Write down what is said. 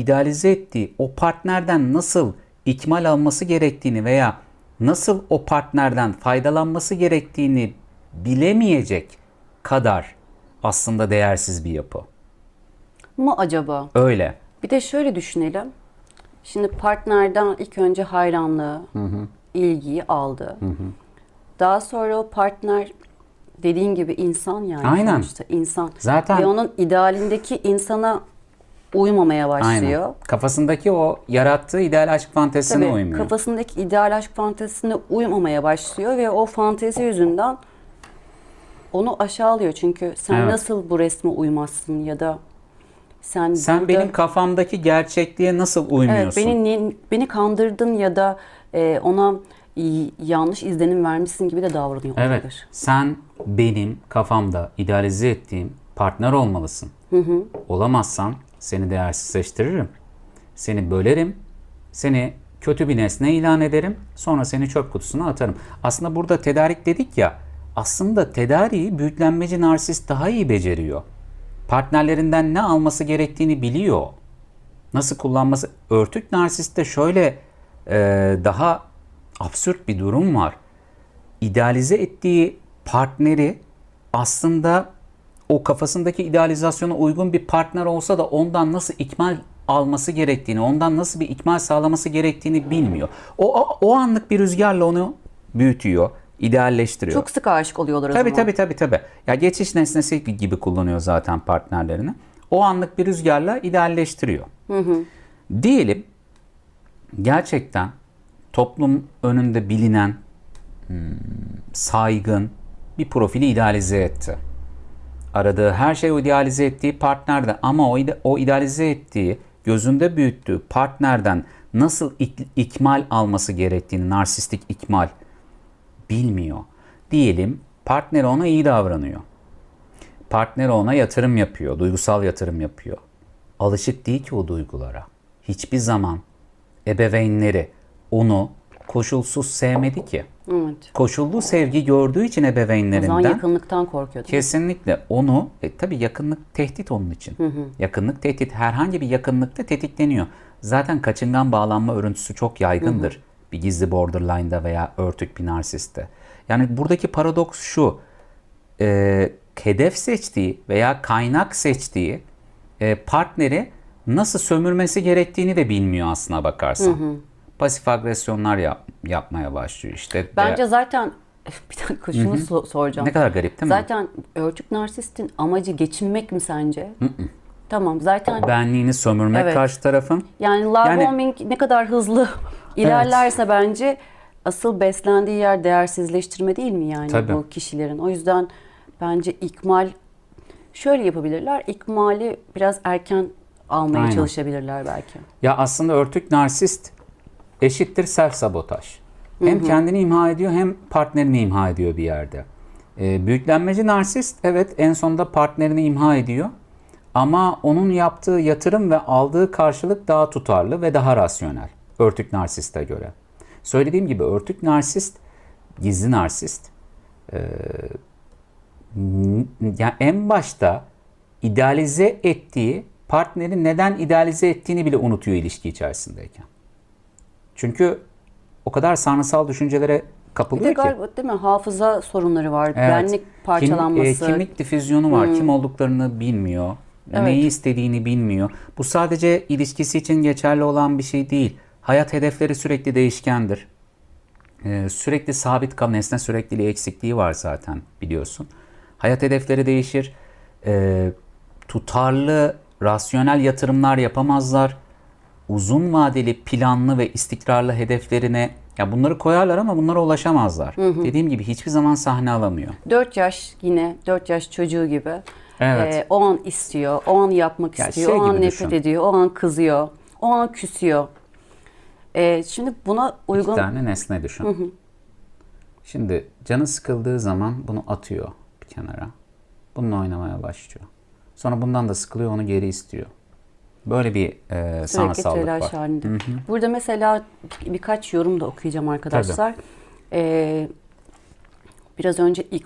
idealize ettiği o partnerden nasıl ikmal alması gerektiğini veya nasıl o partnerden faydalanması gerektiğini bilemeyecek kadar aslında değersiz bir yapı. Mı acaba? Öyle. Bir de şöyle düşünelim. Şimdi partnerden ilk önce hayranlığı, ilgiyi aldı. Daha sonra o partner dediğin gibi insan yani Aynen. sonuçta insan. Zaten- Ve onun idealindeki insana uymamaya başlıyor. Aynen. Kafasındaki o yarattığı ideal aşk fantezisine Tabii uymuyor. kafasındaki ideal aşk fantezisine uymamaya başlıyor ve o fantezi yüzünden onu aşağılıyor. Çünkü sen Evet. nasıl bu resme uymazsın ya da sen Sen burada- benim kafamdaki gerçekliğe nasıl Evet, uymuyorsun? beni ni- beni kandırdın ya da e, ona yanlış izlenim vermişsin gibi de davranıyor Evet. olabilir. Sen benim kafamda idealize ettiğim partner olmalısın. Olamazsan seni değersizleştiririm. Seni bölerim. Seni kötü bir nesne ilan ederim. Sonra seni çöp kutusuna atarım. Aslında burada tedarik dedik ya. Aslında tedariği büyüklenmeci narsist daha iyi beceriyor. Partnerlerinden ne alması gerektiğini biliyor. Nasıl kullanması? Örtük narsiste şöyle e, daha absürt bir durum var idealize ettiği partneri aslında o kafasındaki idealizasyona uygun bir partner olsa da ondan nasıl ikmal alması gerektiğini, ondan nasıl bir ikmal sağlaması gerektiğini bilmiyor. O, o, anlık bir rüzgarla onu büyütüyor, idealleştiriyor. Çok sık aşık oluyorlar o Tabii zaman. tabii tabii tabii. Ya geçiş nesnesi gibi kullanıyor zaten partnerlerini. O anlık bir rüzgarla idealleştiriyor. Diyelim gerçekten toplum önünde bilinen hmm, saygın bir profili idealize etti. Aradığı her şeyi o idealize ettiği partnerde ama o, o idealize ettiği, gözünde büyüttüğü partnerden nasıl ik- ikmal alması gerektiğini, narsistik ikmal bilmiyor. Diyelim partneri ona iyi davranıyor. Partneri ona yatırım yapıyor, duygusal yatırım yapıyor. Alışık değil ki o duygulara. Hiçbir zaman ebeveynleri onu koşulsuz sevmedi ki. Evet. Koşullu sevgi gördüğü için O zaman ebeveynlerinden yakınlıktan korkuyordu. kesinlikle onu e, tabii yakınlık tehdit onun için. Yakınlık tehdit herhangi bir yakınlıkta tetikleniyor. Zaten kaçıngan bağlanma örüntüsü çok yaygındır. Bir gizli borderline'da veya örtük bir narsiste. Yani buradaki paradoks şu. e, hedef seçtiği veya kaynak seçtiği e, partneri nasıl sömürmesi gerektiğini de bilmiyor aslına bakarsan. Pasif agresyonlar yap- yapmaya başlıyor işte. Bence Veya- zaten bir dakika şunu so- soracağım. ne kadar garip değil mi? Zaten örtük narsistin amacı geçinmek mi sence? Tamam zaten benliğini sömürmek Evet. karşı tarafın. yani love Yani- bombing ne kadar hızlı ilerlerse bence asıl beslendiği yer değersizleştirme değil mi yani Tabii. bu kişilerin? O yüzden bence ikmal şöyle yapabilirler. İkmali biraz erken almaya Aynen. çalışabilirler belki. Ya aslında örtük narsist eşittir self sabotaj. Hem kendini imha ediyor hem partnerini imha ediyor bir yerde. Ee, büyüklenmeci narsist evet en sonunda partnerini imha ediyor. Ama onun yaptığı yatırım ve aldığı karşılık daha tutarlı ve daha rasyonel. Örtük narsiste göre. Söylediğim gibi örtük narsist, gizli narsist ya en başta idealize ettiği partneri neden idealize ettiğini bile unutuyor ilişki içerisindeyken. Çünkü o kadar sanrısal düşüncelere Bir de kapılıyor ki. galiba değil mi hafıza sorunları var. Evet. Benlik parçalanması. Kim- e, kimlik difüzyonu var. Kim olduklarını bilmiyor. Evet. Neyi istediğini bilmiyor. Bu sadece ilişkisi için geçerli olan bir şey değil. Hayat hedefleri sürekli değişkendir. Ee, sürekli sabit kalan nesne sürekliliği eksikliği var zaten biliyorsun. Hayat hedefleri değişir. Ee, tutarlı, rasyonel yatırımlar yapamazlar. Uzun vadeli, planlı ve istikrarlı hedeflerine ya bunları koyarlar ama bunlara ulaşamazlar. Dediğim gibi hiçbir zaman sahne alamıyor. 4 yaş yine 4 yaş çocuğu gibi. Evet. Ee, o an istiyor, o an yapmak Ya istiyor, şey o an nefret düşün. ediyor, o an kızıyor, o an küsüyor. Ee, şimdi buna İki uygun tane nesne düşün. Şimdi canı sıkıldığı zaman bunu atıyor bir kenara. Bununla oynamaya başlıyor. Sonra bundan da sıkılıyor onu geri istiyor. Böyle bir e, sürekli telaş var. halinde. Burada mesela birkaç yorum da okuyacağım arkadaşlar. Ee, biraz önce ik-